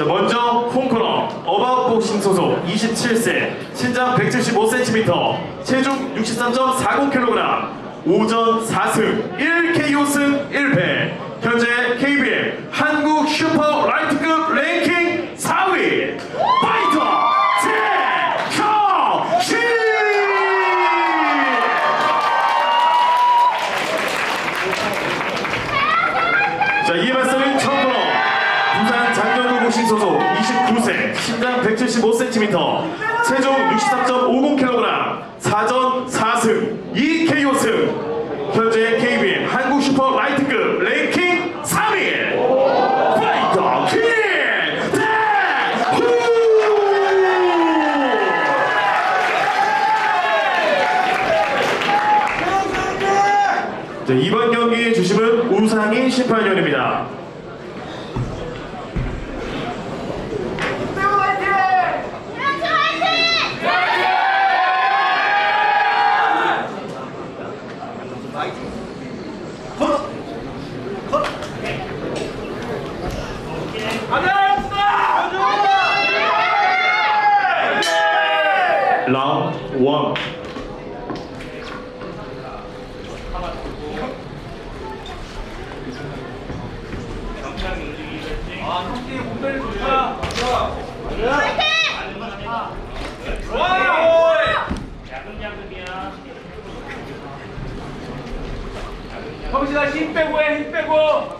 자, 먼저 홍코너 어바웃복싱 소속 27세 신장 175cm 체중 63.40kg 오전 4승 1KO승 1패. 현재 KBL 한국 슈퍼 라이트급 랭킹 최종 63.50kg 4전 4승 2KO승 현재 라운드 1 형진아 힘 빼고 해힘 빼고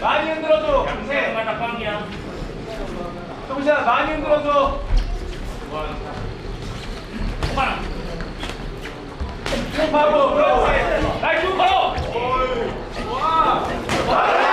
많이 흔들어줘. 양세. 많이 흔들어줘. 바보! 나이스 바보! 와!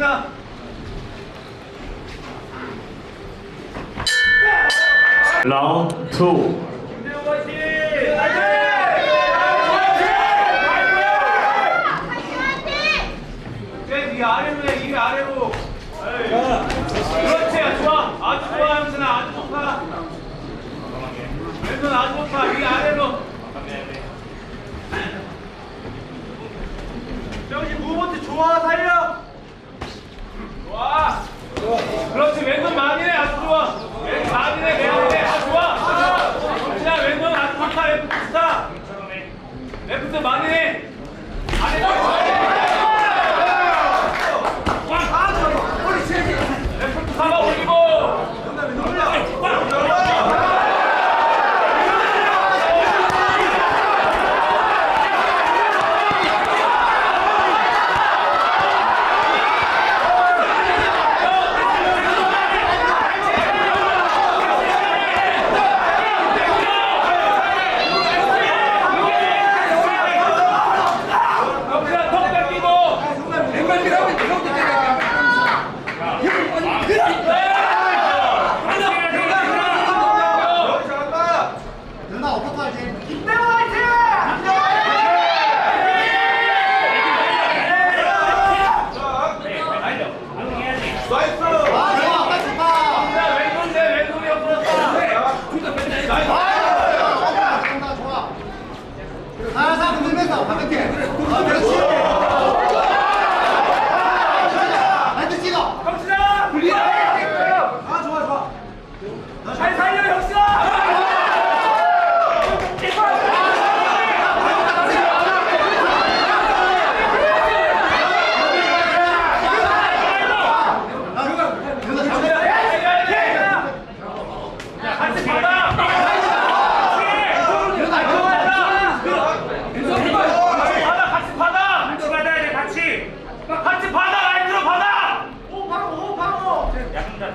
하겠습니다. 라운드 2 그렇지, 좋아. 아주 좋아, 형준아. 아주 좋다. 왼손 아주 좋다. 그때 많이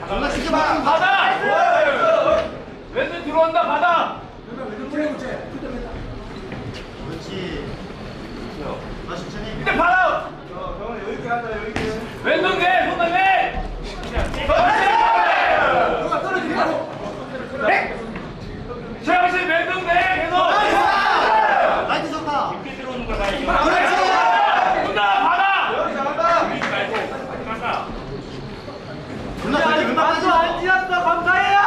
받아 왼손 들어온다 받아 그렇지. 다시 천천히. 근데 받아 왼손 내 최영신 왼손 내 계속 라이트 좋다. 혼나 받아 누나 빨리 누나 빠져. 지났어 감사해요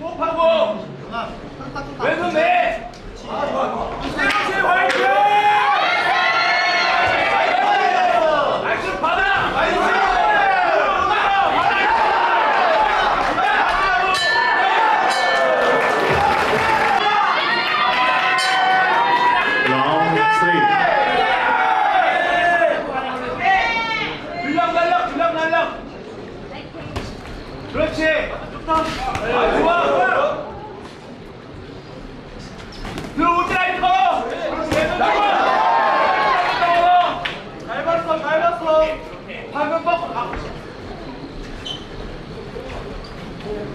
호흡하고 누나 딱 좋다. 왼손 내 최영신 화이팅 나이스 받아 나이스 라운드 3. 들락 날락 들락 날락 그렇지. 좋다. 아 좋아 들어오지 라이터 잘 봤어 잘 봤어. 방금 뻑 아.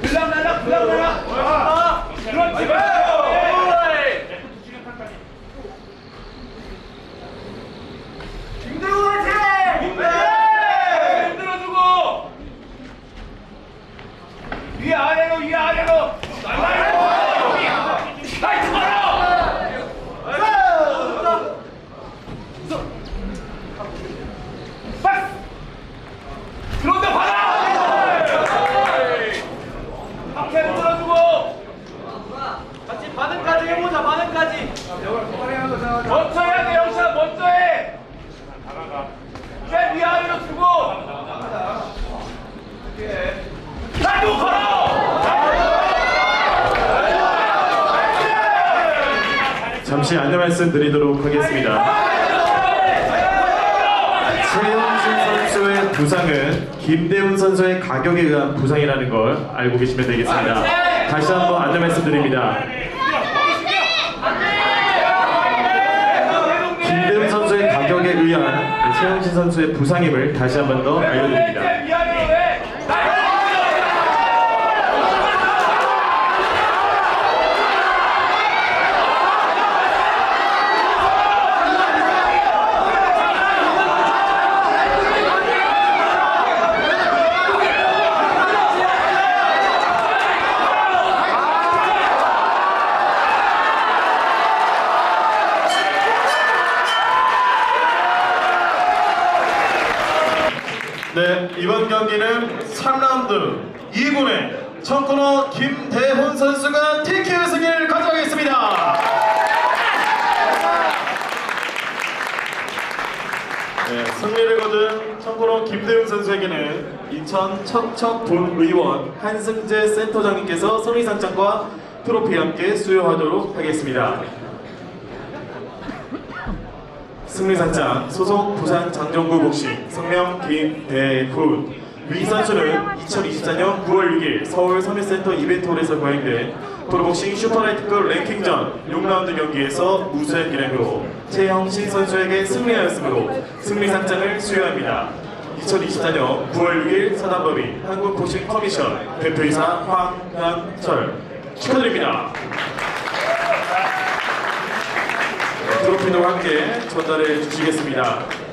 들락 날락 들락 날락 그렇지 그렇지 힘들어 그렇지 힘들어주고 위 아래로 위 아래로 나이스 나이스 박스 들어온다 받아 앞에 흔들어주고 같이 반응까지 해보자 반응까지 먼저 해야 돼 영샷 먼저 해 쟤 위아래로 주고 나도 걸어 잠시 안내 말씀 드리도록 하겠습니다. 최영신 선수의 부상은 김대훈 선수의 가격에 의한 부상이라는 걸 알고 계시면 되겠습니다. 다시 한번 안내 말씀드립니다. 김대훈 선수의 가격에 의한 최영신 선수의 부상임을 다시 한번 더 알려드립니다. 네, 이번 경기는 3라운드 2분의 청코너 김대훈 선수가 TK 승리를 가져가겠습니다. 네, 승리를 거둔 청코너 김대훈 선수에게는 인천 척척 본의원 한승재 센터장님께서 승리상장과 트로피 함께 수여하도록 하겠습니다. 승리상장 소속 부산 장정구 복싱 성명 김대훈 위 선수는 2024년 9월 6일 서울 서민센터 이벤트홀에서 거행된 프로복싱 슈퍼라이트급 랭킹전 6라운드 경기에서 우수한 기량으로 최형신 선수에게 승리하였으므로 승리상장을 수여합니다. 2024년 9월 6일 사단법인 한국복싱 커미션 대표이사 황현철 축하드립니다. 트로피도 함께 전달해 주시겠습니다.